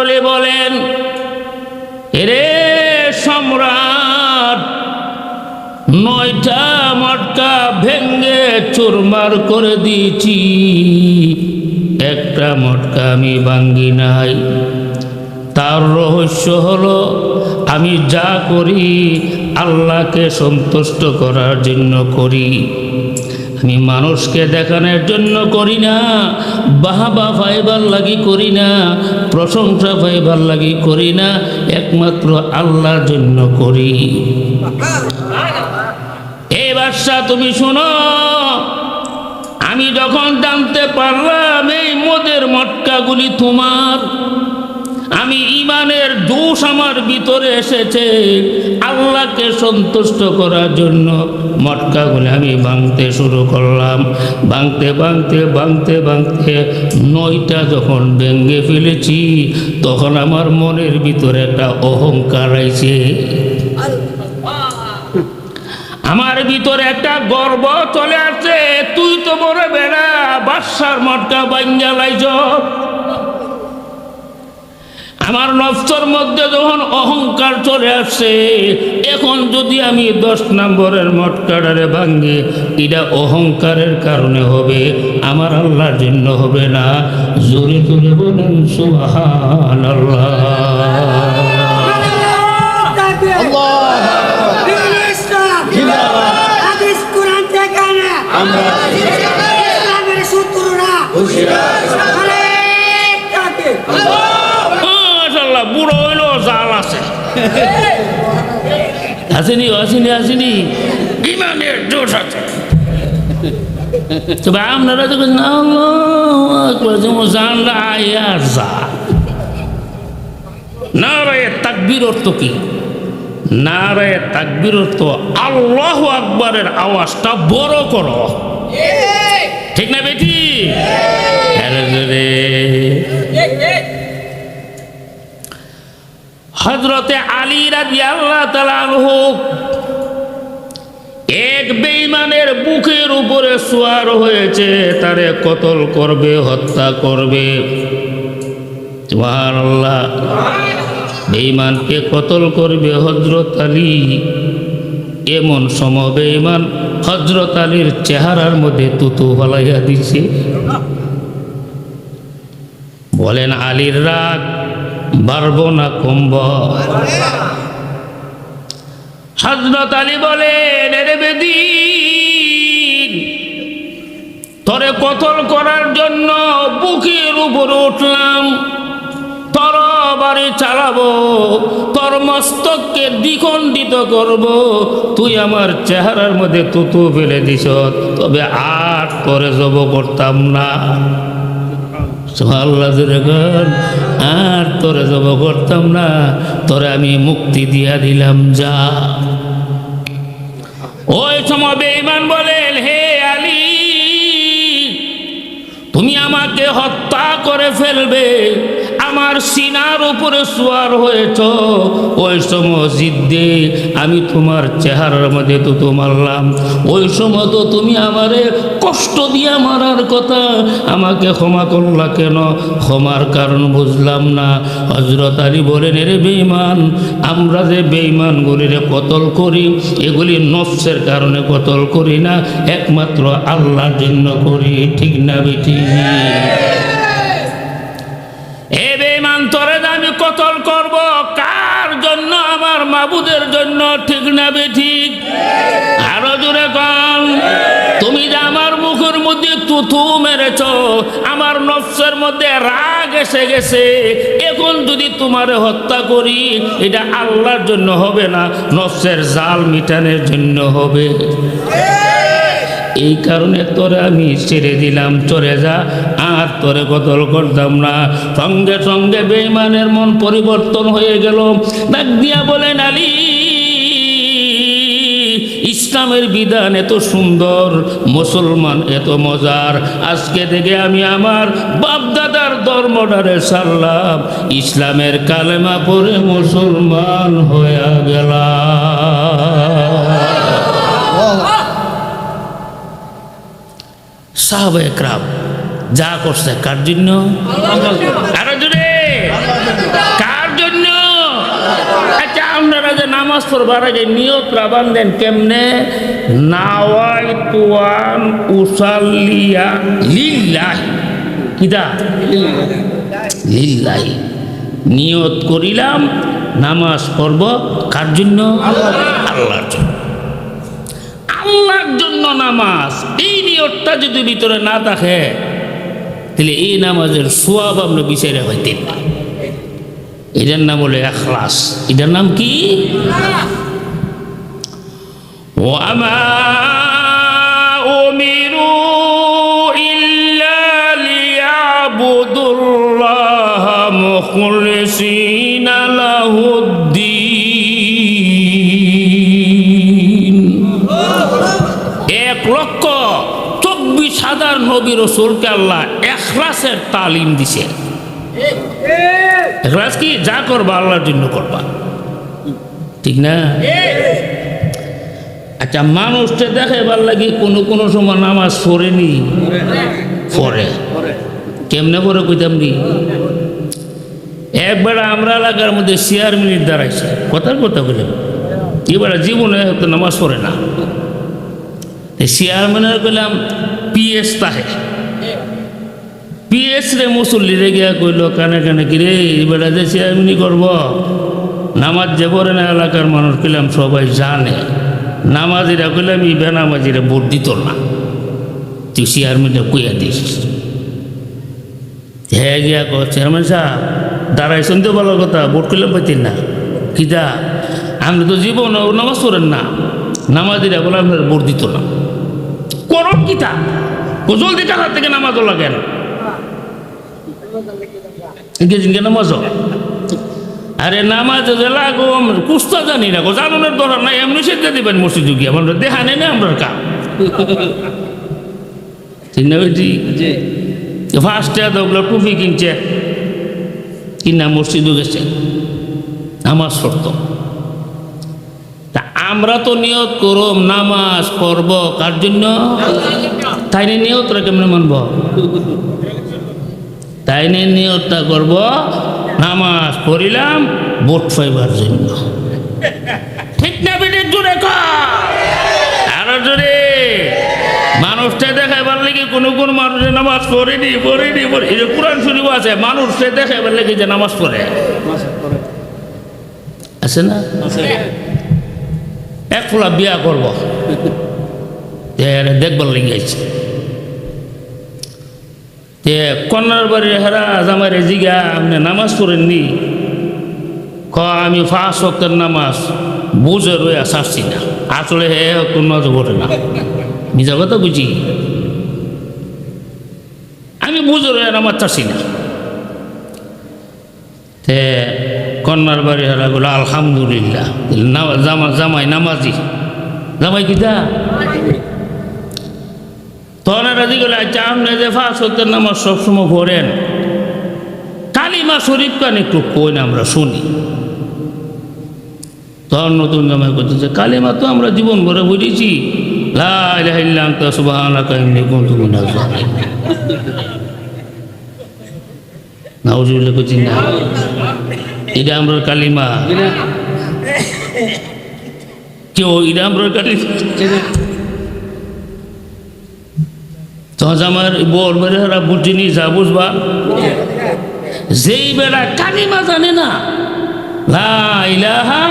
বলে বলেন, এরে সম্রাট, নয়টা মটকা ভেঙ্গে চুরমার করে দিয়েছি। একটা মটকা আমি ভাঙ্গি নাই। তার রহস্য হলো, আমি যা করি আল্লাহকে সন্তুষ্ট করার জন্য করি। আমি মানুষকে দেখানোর জন্য করি না, বাহাবা ফাইবার লাগি করি না, প্রশংসা ফাইবার লাগি করি না, একমাত্র আল্লাহর জন্য করি। এই বাদশা, তুমি শোনো, আমি যখন জানতে পারলাম এই মদের মটকাগুলি তোমার আমি ইমানের দোষ আমার ভিতরে এসেছে। আল্লাহকে সন্তুষ্ট করার জন্য মটকাগুলি আমি ভাঙতে শুরু করলাম। ভাঙতে ভাঙতে ভাঙতে ভাঙতে নয়টা যখন ভেঙে ফেলেছি, তখন আমার মনের ভিতরে একটা অহংকার আইছে। আমার ভিতরে একটা গর্ব চলে আসছে। তুই তো বড় বেড়া, বাদশার মটকা বাঞ্জালাইছ আমার নফসর মধ্যে যখন অহংকার চলে আসছে এখন যদি আমি দশ নম্বরের মটকাটারে ভাঙ্গি এটা অহংকারের কারণে হবে আমার আল্লাহর জন্য হবে না। জোরে জোরে বলেন সুবহান আল্লাহ হাদিস কোরআন থেকে না ইসলামের শত্রুরা অনেক তাকে মাশাল্লাহ বুড়ো হইল জাল আছে আসেনি আসেনি আসেনি। ইমানের জোশ আছে। তবে আপনারা তো জানলা আয়া যা নারায় তাকবির অর্থ কি? নারায় তাকবির অর্থ আল্লাহ আকবরের আওয়াজটা বড় করো। ঠিক। না বেটি? আরে রে। হজরতে আলী রাজি আল্লাহ তালানহু এক বেইমানের বুকের উপরে সোয়ার হয়েছে, তারে কতল করবে, হত্যা করবে। আল্লাহ বেইমানকে কতল করবে হজরত আলী? এমন সম বেইমান হজরত আলীর চেহারার মধ্যে তুতু ফলাইয়া দিছে। বলেন আলীর রাগ। বাড়ব না কমব। হজরত আলী বলেন তরে কতল করার জন্য বুকের উপরে উঠলাম। তর বাড়ি চালাবো, তোর মস্তককে দ্বিখণ্ডিত করব। তুই আমার চেহারার মধ্যে তুতু ফেলে দিস, তবে আর তোরে জব করতাম না। আর তোরে জব করতাম না, তোরে আমি মুক্তি দিয়া দিলাম, যা। ওই সময় বেঈমান বলেন হে আলী, তুমি আমাকে হত্যা করে ফেলবে আমার সিনার উপরে সোয়ার হয়েছ। ওই সময় জিদ্দে, আমি তোমার চেহারার মধ্যে তো মারলাম। ওই সময় তো তুমি আমারে কষ্ট দিয়ে মারার কথা আমাকে ক্ষমা করলা কেন? ক্ষমার কারণ বুঝলাম না। হজরত আলী বলেন রে বেইমান আমরা যে বেইমানগুলিরে কতল করি, এগুলি নফসের কারণে কতল করি না, একমাত্র আল্লাহর জন্য করি। ঠিক না বেটি এ বেঈমান তোরে যে আমি কতল করব, কার জন্য? আমার মাবুদের জন্য ঠিক না ঠিক? আরও জোরে কম তুমি যে আমার মুখের মধ্যে তুথু মেরেছ, আমার নফসের মধ্যে রাগ এসে গেছে, এখন যদি তোমারে হত্যা করি, এটা আল্লাহর জন্য হবে না, নফসের জাল মিটানোর জন্য হবে। এই কারণে তোরে আমি ছেড়ে দিলাম, চলে যা। আর তোরে কতল করতাম না। সঙ্গে সঙ্গে বেইমানের মন পরিবর্তন হয়ে গেল। ডাক দিয়া বলেন, আলী, ইসলামের বিধান এত সুন্দর, মুসলমান এত মজার। আজকে থেকে আমি আমার বাপদাদার ধর্মটারে সারলাম। ইসলামের কালেমা পরে মুসলমান হয়ে গেলাম। সাহাব একরাম, যা করছে, কার জন্য? আরও জোরে। কার জন্য? আচ্ছা আপনারা যে নামাজ পড়বার আগে নিয়ত রাবান দেন কেমনে? নাওয়াই তুয়ান উসাল্লিয়া লিল্লাহি। কিদা লিল্লাহি। নিয়ত করিলাম, নামাজ পড়ব কার জন্য? আল্লাহর জন্য। আল্লাহর জন্য নামাজ। এই নিয়তটা যদি ভিতরে না থাকে তাহলে এই নামাজের সোয়াব আমরা বিচারে হইতেন না এটার নাম হলো এখলাস এটার নাম কি وما أمروا إلا ليعبدوا الله مخلصين له الدين এক লক্ষ হাজার নবী রসুলকে আল্লাহ এখলাসের তালিম দিছে। এখলাস কি? যা করবা, আল্লাহর জন্য করবা। ঠিক না? আচ্ছা মানুষটা দেখাইবার লাগে, কোনো কোনো সময় নামাজ পড়েনি। পড়ে। কেমনে পড়ে কইতাম নি? একবার আমরা এলাকার মধ্যে চেয়ার মিনিট দাঁড়াইছে। কথার কথা বললাম এবার জীবনে হয়তো নামাজ পড়ে না। চেয়ারম্যানের কইলাম পিএস তাহে। পিএস রে মুসল্লি রে গিয়া কইল, কানে কানে কি রে এবার যে চেয়ারম্যানই করব? নামাজ যে পড়ে না এলাকার মানুষ? কইলাম, সবাই জানে। নামাজিরা, কইলাম ই বেনামাজিরা ভোট দিত না। তুই চেয়ারম্যানটা কইয়া দিস। হ্যাঁ গিয়া কো চেয়ারম্যান সাহেব দাঁড়াইছেন তো ভালো কথা, ভোট করলাম পাইতেন না। কি কিতা আপনি তো জীবন নামাজ পড়েন না। নামাজিরা বলে আপনার ভোট দিত না। করণ কিতা? ও জলদি টাকা থেকে নামাজ লাগেন গেছিনকে নামাজ আরে নামাজ লাগো আমরা কুস্তা জানি না গো জানানোর দরকার নাই এমনি সেটা দিবেন মসজিদ গিয়ে আমরা দেখা নেই না আমরা কাম। ঠিক না বেটি? ফার্স্টে ওগুলো টুপি কিনছে কিনা মসজিদও গেছে। নামাজ পড়তো। তা আমরা তো নিয়ত করম নামাজ, পড়ব, কার জন্য? তাই নিয়ে কেমনে মানব? তাই নিয়ে নিয়তটা করব, নামাজ পড়িলাম, ভোট পাইবার জন্য। ঠিক না বেটে, জোরে আরও জোরে। মানুষটা দেখাইবার লেগে কোনো কোন মানুষের নামাজ পড়েনি পড়েনি, পড়ে এই যে কোরআন শরীফ আছে মানুষটা দেখাইবার লেগে যে নামাজ পড়ে। আছে না? এক ফোলা বিয়া করব। দেখবার লেগে আছে। তে কন্যার বাড়ির হেরা জামাই জিগা আপনি নামাজ পড়েননি। ক, আমি ফাঁস হক্তের নামাজ বুঝে রয়ে সারছি না। আসলে হে তোর নজর ঘটে না। নিজের কথা বুঝি? আমি বুঝে রয়ে নামাজ চাচ্ছি না। কন্যার বাড়ি হেরা গুলো, আলহামদুলিল্লাহ। জামা, জামাই নামাজি। জামাই কিতা? তখন রাজি গেলে আচ্ছা আপনি যে ফাঁস হতে নামাজ সবসময় পড়েন। কালিমা শরীফ কান একটু কই না আমরা শুনি। তখন নতুন জামাই করতেছে কালিমা তো আমরা জীবন ভরে বুঝেছি। না। এটা আমরা কালিমা কেউ এটা আমরা কালিমা তখন আমার বর হারা বুঝিনি যা বুঝবা যেই বেড়া কালিমা জানে না লা ইলাহা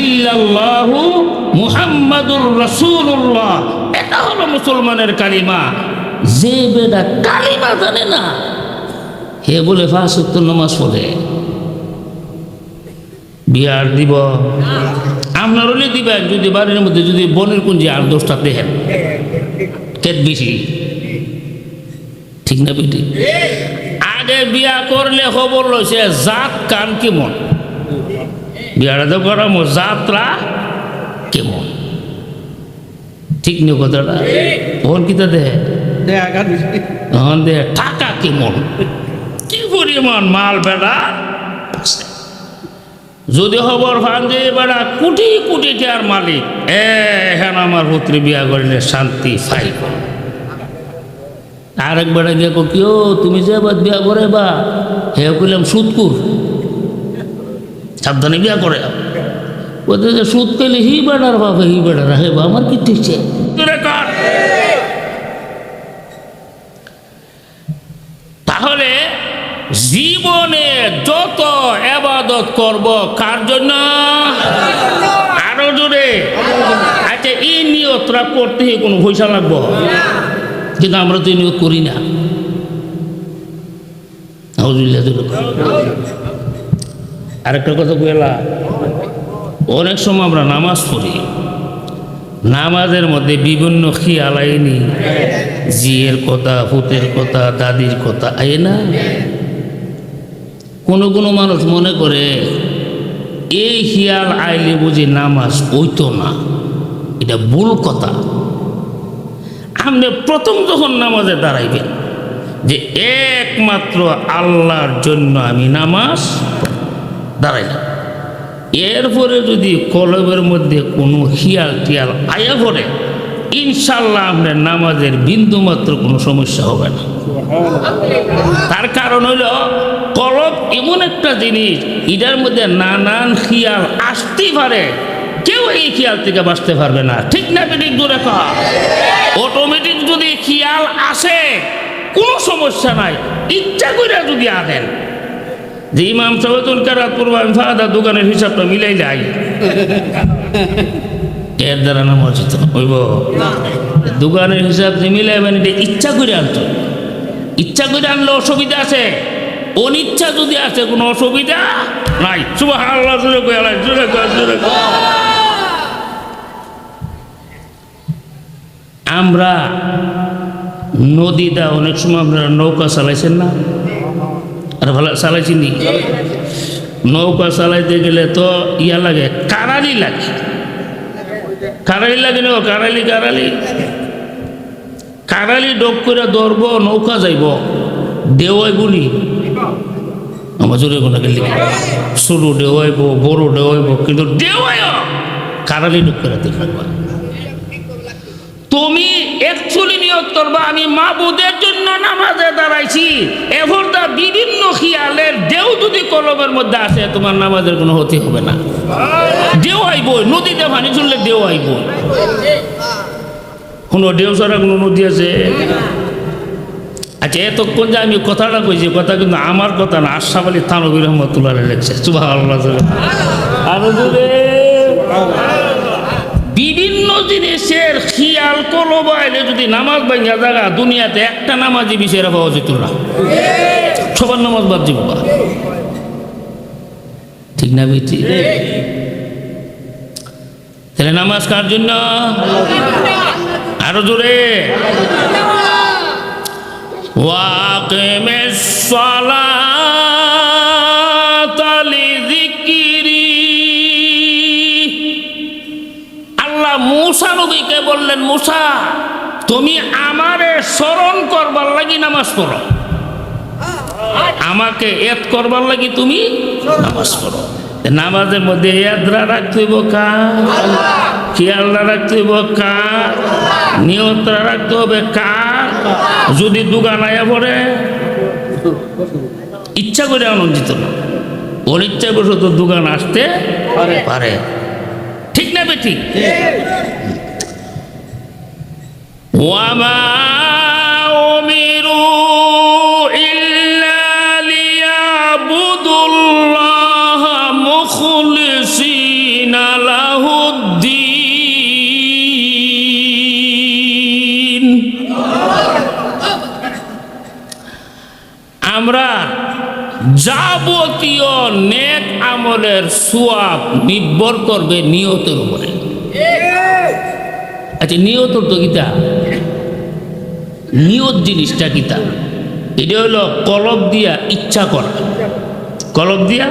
ইল্লাল্লাহু মুহাম্মাদুর রাসূলুল্লাহ এটা হলো মুসলমানের কালিমা যে বেড়া কালিমা জানে না হে বলে ফাঁস নামাজ পড়ে বিয়ার দিব। আপনার হলে দিবেন যদি বাড়ির মধ্যে যদি বনের কুঞ্জি আর দোষটা দেখেন কেট বেশি। ঠিক না বেটি? আগে বিয়া করলে খবর লইছে জাত কান কেমন? বিয়াটা তো করাম যাত্রা কেমন? ঠিক নেই কথাটা? ওর কিতা দে তখন দে টাকা কেমন? কি পরিমাণ মাল বেড়া যদি ফান যে বেড়া কোটি কোটি টাকার মালিক, এ হ্যাঁ আমার পুত্রী বিয়া করিলে শান্তি পাইব আরেক বেড়া গিয়ে কো কিও তুমি যে এবার বিয়া করে বা, হে কইলাম সুদকুর সাবধানে বিয়া করে। ওদের যে সুদ পেলে হি বেড়ার বাবা হি বেড়ার, হে বা আমার কি ঠিকছে তাহলে জীবনে যত এবাদত করব, কার জন্য? আরও জোরে। আচ্ছা এই নিয়তটা করতে কোনো পয়সা লাগবো? কিন্তু আমরা তো নিয়ত করি না। আরেকটা কথা বলা অনেক সময় আমরা নামাজ পড়ি। নামাজের মধ্যে বিভিন্ন খেয়াল আইনি। জিয়ের কথা ফুতের কথা, দাদির কথা আয় না? কোনো কোনো মানুষ মনে করে এই হিয়াল আইলে বুঝি নামাজ ওইতো না। এটা ভুল কথা। আপনি প্রথম যখন নামাজে দাঁড়াইবেন, যে একমাত্র আল্লাহর জন্য আমি নামাজ দাঁড়াইলাম। এরপরে যদি কলবের মধ্যে কোনো হিয়াল টিয়াল আয়া পড়ে ইনশাল্লাহ আপনার নামাজের বিন্দু মাত্র কোনো সমস্যা হবে না। তার কারণ হইল কলব এমন একটা জিনিস, এটার মধ্যে নানান খিয়াল আসতেই পারে, কেউ এই খেয়াল থেকে বাঁচতে পারবে না। ঠিক না বেটিক দূরে কহ অটোমেটিক যদি খেয়াল আসে, কোনো সমস্যা নাই। ইচ্ছা করে যদি আনেন। যে ইমাম সাহেবুল কারাত পূর্ব আমি ফাদা দোকানের হিসাবটা মিলাই যাই এর দ্বারা নামাজ না হইব। দোকানের হিসাব যে মিলাইবেন এটা ইচ্ছা করে আনতো। ইচ্ছা করে আনলে অসুবিধা আছে। অনিচ্ছা যদি আছে কোনো অসুবিধা নাই। শুভ আল্লাহ জোরে জোরে কই জোরে আমরা নদীটা অনেক সময় আমরা নৌকা চালাইছেন না? আর ভালো চালাইছি নি? নৌকা চালাইতে গেলে তো ইয়া লাগে কারালি লাগে। কারালি লাগে না কারালি কারালি। কারালি ডক করে ধরব নৌকা যাইব। দেওয়াই গুলি। আমার জোরে কোনো গেলে। সরু দেওয়াইব, বড় দেওয়াইব, কিন্তু দেওয়াই কারালি ডক করে দেখবা তুমি একচুয়ালি আমি মাবুদের জন্য নামাজে দাঁড়াইছি। এখন তা বিভিন্ন খিয়ালের যদি কলমের মধ্যে আসে, তোমার নামাজের কোনো হতে হবে না। দেও আইব, নদীতে পানি চললে আইব। কোনো ছাড়া কোনো নদী আছে? আচ্ছা এতক্ষণ যে আমি কথাটা কইছি কথা কিন্তু আমার কথা না আশাফ আলী থানবির রহমতুল্লাহ লেগছে। সুবাহ আল্লাহ বিভিন্ন জিনিসের খিয়াল খেয়াল কলবাইলে যদি নামাজ ভাঙ্গা জায়গা দুনিয়াতে একটা নামাজই বিষয় পাওয়া যেত না। সবার নামাজ বাদ দিব ঠিক না বেটি? তাহলে নামাজ কার জন্য? আরও জোরে। ওয়াকিমিস সালাতা। নবীকে বললেন মূসা তুমি আমারে স্মরণ করবার লাগি নামাজ পড়ো। আমাকে এত করবার লাগি তুমি নামাজ পড়ো। নামাজের মধ্যে এদরা রাখতে হইব কার? খেয়ালরা রাখতে হইব কার? নিয়তরা রাখতে হবে কার? যদি দুগান আয়া পড়ে ইচ্ছা করে আনন্দিত না। অনিচ্ছা বশত দুগান আসতে পারে। ঠিক না বেঠিক وما أمروا إلا ليعبدوا الله مخلصين له الدين আমরা যাবতীয় নেক আমলের সোয়াব নির্ভর করবে নিয়তের উপরে আচ্ছা নিয়ত তো গীতা নিয়ত জিনিসটা গীতা এটা হলো কলব দিয়া ইচ্ছা করা। কলব দিয়া?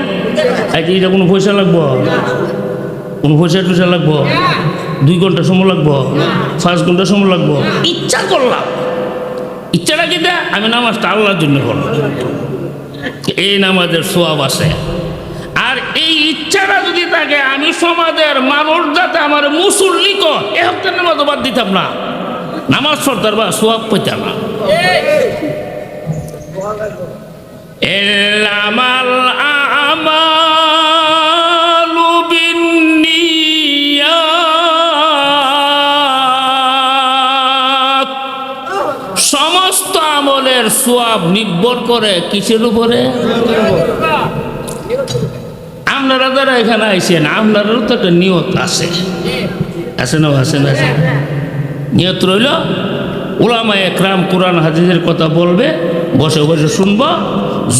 আচ্ছা এটা কোনো পয়সা লাগবো? কোনো পয়সা টয়সা লাগবো? দুই ঘণ্টা সময় লাগবো? পাঁচ ঘণ্টা সময় লাগবো? ইচ্ছা করলাম। ইচ্ছাটা কিটা আমি নামাজটা আল্লাহর জন্য করলাম এই নামাজের সোয়াব আছে। আর এই ইচ্ছাটা যদি থাকে, আমি সমাজের মানুষ যাতে আমার মুসল্লি কর এ হপ্তাহ নামাজ বাদ দিতাম না। নামাজ সর্দার বা সোয়াব পেতা না এলামাল সমস্ত আমলের সোয়াব নির্ভর করে কিসের উপরে? আপনারা যারা এখানে আইসেন আপনারও তো একটা নিয়ত আছে। আছে না আছে না? নিয়ত রইল। ওলামা একরাম কোরআন হাদিসের কথা বলবে, বসে বসে শুনব।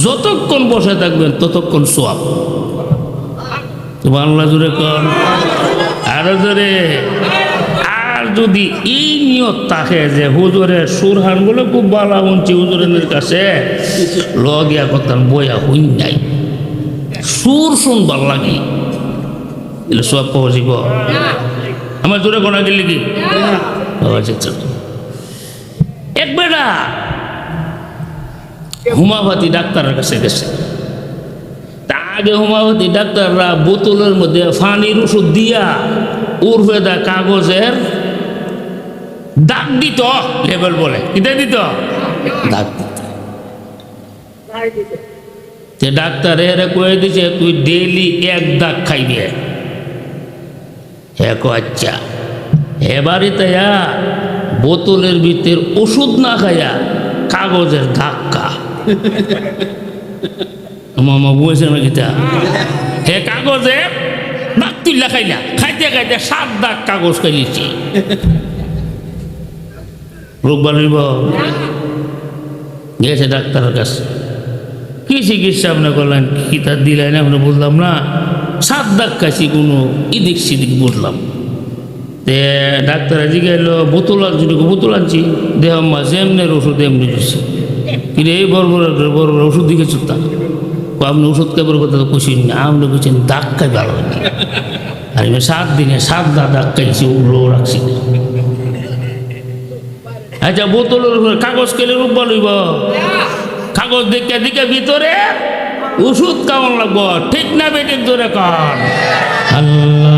যতক্ষণ বসে থাকবেন, ততক্ষণ সোয়াব। বাংলা জুড়ে কর আরও জোরে। আর যদি এই নিয়ত থাকে যে হুজুরের সুরহান বলে খুব ভালো, শুনছি হুজুরের কাছে লগিয়া কথা বইয়া হইন নাই। সুর শুনবার লাগে। এলে সব পাওয়া যাব আমার জোরে কোনা গেলে কি আচ্ছা আচ্ছা এক বেটা হুমাভাতি ডাক্তারের কাছে গেছে। তা আগে হুমাবতী ডাক্তাররা বোতলের মধ্যে ফানির ওষুধ দিয়া উর্ফেদা কাগজের দাগ দিত লেবেল বলে। কিতা দিত? দাগ দিত। তে ডাক্তার এর কয়ে দিছে তুই ডেইলি এক দাগ খাইবি। এক আচ্ছা। এবারে তাইয়া বোতলের ভিতর ওষুধ না খাইয়া কাগজের ধাক্কা। মামা বলছে না গীতা হে কাগজে দাগ তুললা খাইলা, খাইতে খাইতে সাত দাগ কাগজ খাইলিছি। রোগ বানিব গেছে ডাক্তারের কাছে। কি চিকিৎসা আপনি করলেন, কি তার দিলেন আপনি বললাম না। সাত দাগ খাইছি কোনো ইদিক সিদিক বুঝলাম। তে ডাক্তার জিগাইল বোতল আনছি? বোতল আনছি। দেহ মা যেমনের ওষুধ এমনি দিচ্ছে কিন্তু এই বড় বড় বড় বড় ওষুধ দিকে চুপতা আপনি ওষুধ খাবার কথা তো খুশি না, আপনি বলছেন দাগ খাই ভালো আর আমি সাত দিনে সাত দা দাগ খাইছি ওগুলো রাখছি। আচ্ছা বোতলের উপরে কাগজ কেলে রূপ লইব? কাগজ দেখে দিকে ভিতরে ওষুধ কেমন লাগবো? ঠিক না বেটির জোরে কর আল্লাহ।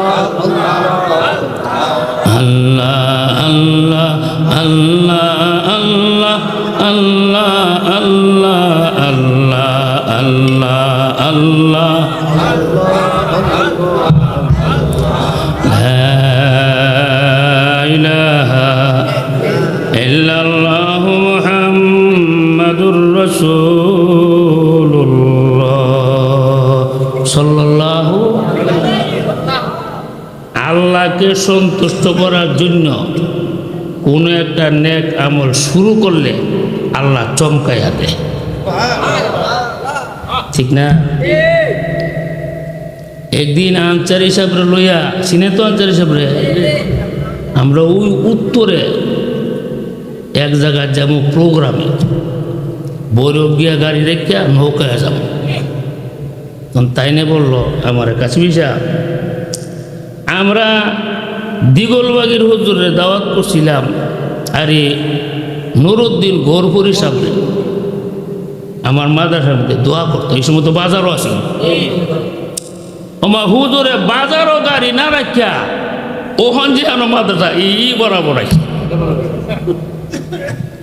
আল্লাহকে সন্তুষ্ট করার জন্য কোনো একটা নেক আমল শুরু করলে আল্লাহ চমকাইয়া দেয়। ঠিক না? একদিন আনচারি সাহেবরে লইয়া, চিনে তো আনচারি সাহেবরে আমরা ওই উত্তরে এক জায়গায় যাব প্রোগ্রামে। বৈরব গিয়া গাড়ি রেখে নৌকায় যাব। তখন তাইনে বলল, আমার কাছে আমরা দিগলবাগির হুজুরে দাওয়াত করছিলাম, আরে নুরুদ্দিন গৌরপুরি সামনে। আমার মাদার মধ্যে দোয়া করতো, এই সময় তো বাজারও আসি আমার হুজুরে, বাজারও গাড়ি না রাখিয়া ওখান যে আমার মাদ্রাসা এই বরাবর আছে।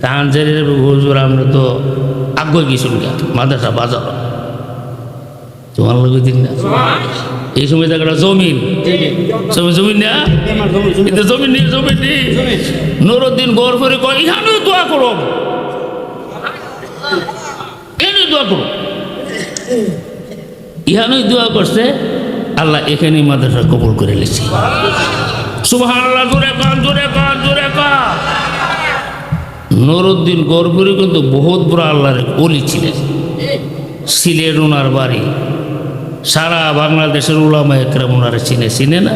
তাহান যে হুজুর, আমরা তো আগ্রহ গেছিল মাদ্রাসা, বাজার। তোমার লোক দিন না? এই সময় দেখা জমিন। সময় জমিন না? কিন্তু জমিন নেই জমিন নেই। নুরুদ্দিন গৌর করে কয় ইহানই দোয়া করো। এনে দোয়া করো। ইহানই দোয়া করছে আল্লাহ এখানেই মাদ্রাসা কবুল করে লেছে সুবাহ আল্লাহ জোরে কান জোরে কান জোরে কান নুরুদ্দিন গৌরপুরি কিন্তু বহুত বড় আল্লাহর অলি ছিলেন। সিলেট ওনার বাড়ি। সারা বাংলাদেশের উলামা একরাম ওনারা চিনে চিনে না?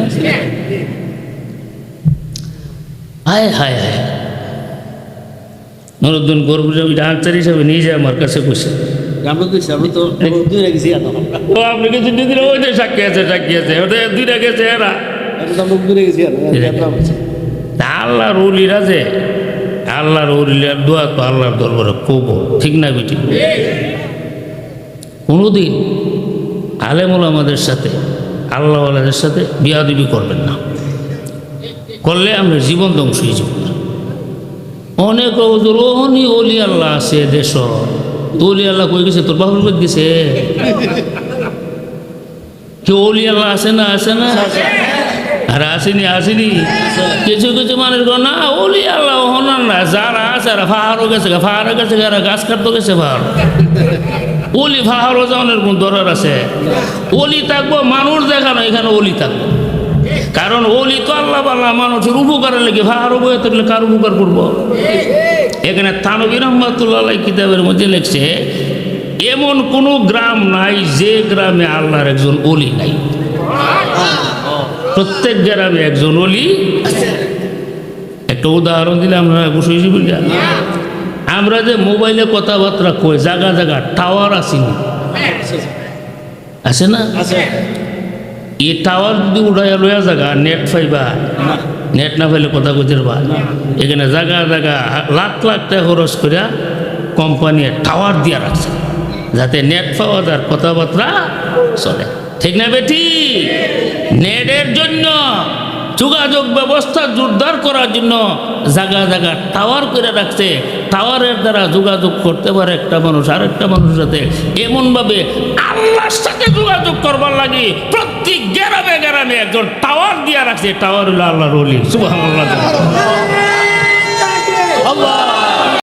হায় হায় হায়। নুরুদ্দিন আমি ডাক্তার হিসাবে নিয়ে যায় আমার কাছে বসে। আমরা তো আমরা তো দূরে গেছি এত আমরা ও আপনি কিছু দিদিন ওই যে সাক্ষী আছে সাক্ষী আছে। ওটা দুইটা গেছে এরা। আমরা দূরে গেছি আর তা আল্লাহর উলিরা যে আল্লাহর উলিয়ার দোয়া তো আল্লাহর দরবারে কবো ঠিক না বেটি? কোনোদিন আলেমুল আমাদের সাথে, আল্লাহ আল্লাহওয়ালাদের সাথে বিয়াদিবি করবেন না। করলে আমরা জীবন ধ্বংস হয়ে যাব। অনেক অনি অলি আল্লাহ আছে দেশ। অলি আল্লাহ কই গেছে? তোর বেদ গেছে? কেউ অলি আল্লাহ আছে না আছে না? আর আসেনি আসেনি। কিছু কিছু মানুষ না অলি আল্লাহ না। যারা আছে আর ফাহারও গেছে ফাহারও গেছে গাছ কাটতে গেছে ফাহার অলি ফাহারও যাওয়ানোর কোন দরকার আছে? অলি থাকব, মানুষ দেখানো এখানে অলি থাকব। কারণ অলি তো আল্লাহ আল্লাহ মানুষের উপকারের লেগে ফাহারও বয়ে থাকলে কার উপকার করব? এখানে থানবির রহমতুল্লাহ কিতাবের মধ্যে লিখছে, এমন কোনো গ্রাম নাই যে গ্রামে আল্লাহর একজন অলি নাই। প্রত্যেক গ্রামে একজন অলি। একটা উদাহরণ দিলে আমরা বসেছি বুঝলা? আমরা যে মোবাইলে কথাবার্তা কই জায়গা জায়গা টাওয়ার আসেনি। আছে না? আছে এই টাওয়ার যদি উড়াইয়া লইয়া জায়গা নেট পাইবা নেট না পাইলে কথা কইতে পারবা। এখানে জায়গা জায়গা লাখ লাখ টাকা খরচ করিয়া কোম্পানি টাওয়ার দিয়া রাখছে। যাতে নেট পাওয়া যায় কথাবার্তা চলে। ঠিক না বেটি? নেটের জন্য যোগাযোগ ব্যবস্থা জোরদার করার জন্য জায়গা জায়গা টাওয়ার করে রাখছে। টাওয়ারের দ্বারা যোগাযোগ করতে পারে একটা মানুষ আর একটা মানুষের সাথে। এমনভাবে আল্লাহর সাথে যোগাযোগ করবার লাগে প্রত্যেক গ্রামে গ্রামে একজন টাওয়ার দিয়া রাখছে। টাওয়ার হলো আল্লাহর অলি আল্লাহ।